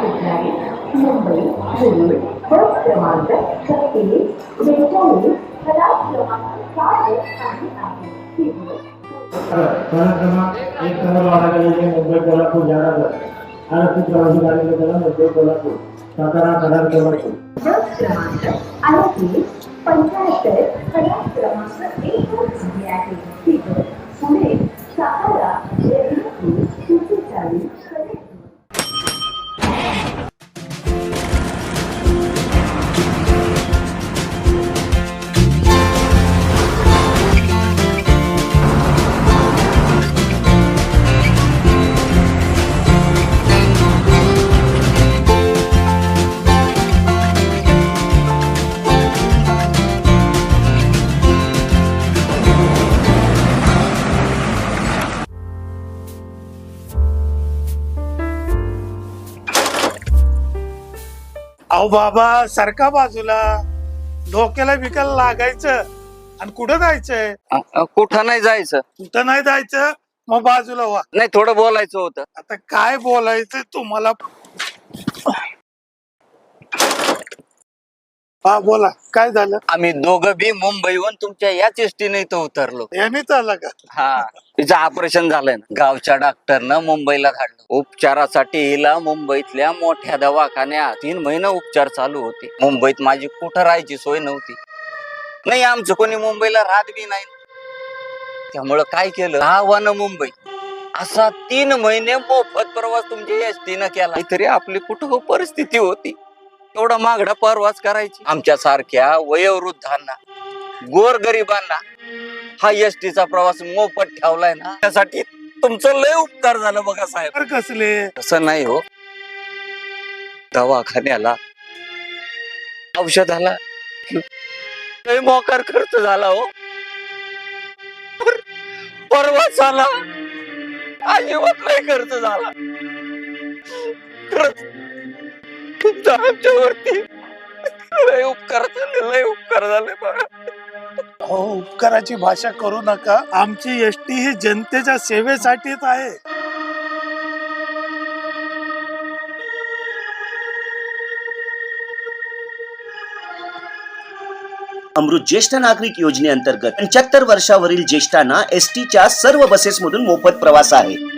कुठलाही मुंबई मुलुंड बस क्रमांक छत्तीस बेचाळीस खलास क्रमांक आणि क्रमांक एक नंबर वाडा मुंबई कोल्हापूर जाणार आरक्षित प्रवासी गाडी मुंबई कोल्हापूर सातारा क्रमांक अडतीस अहो बाबा सारखा बाजूला. डोक्याला बिकायला लागायचं. आणि कुठं जायचंय? अ- अ, कुठं नाही जायचं. कुठं नाही जायचं? मग बाजूला व्हा. नाही थोडं बोलायचं होतं. आता काय बोलायचं तुम्हाला? हा बोला. काय झालं? आम्ही दोघं बी मुंबईहून तुमच्या याच एसटीने इथं उतरलो. यानेच आला का? हा. तिचं ऑपरेशन झालंय ना. गावच्या डॉक्टरनं मुंबईला धाडलं उपचारासाठी हिला मुंबईतल्या मोठ्या दवाखान्यात तीन महिने उपचार चालू होते. मुंबईत माझी कुठं राहायची सोय नव्हती. नाही आमचं कोणी मुंबईला राहत बी नाही. त्यामुळं काय केलं? आव्हानं मुंबई. असा तीन महिने मोफत प्रवास तुमच्या एसटीनं केला. तरी आपली कुठं परिस्थिती होती. एवढा मागडा प्रवास करायची. आमच्या सारख्या वयोवृद्धांना गोरगरिबांना हा एसटीचा प्रवास मोफत ठेवलाय ना त्यासाठी तुमचं लय उपकार झालं बघा साहेब. कसले? तसं नाही हो. दवाखान्याला औषधाला लय मोकार खर्च झाला हो. पर- परवासाला अजिबात लय खर्च झाला. खरंच तुमचा आमच्यावरती. लय उपकार झाले लय उपकार झाले बघा हो उपकाराची भाषा करू नका. आमची एसटी ही जनतेच्या सेवेसाठीच आहे. अमृत ज्येष्ठ नागरिक योजनेअंतर्गत पंच्याहत्तर वर्षावरील ज्येष्ठांना एस टीच्या सर्व बसेसमधून मोफत प्रवास आहे.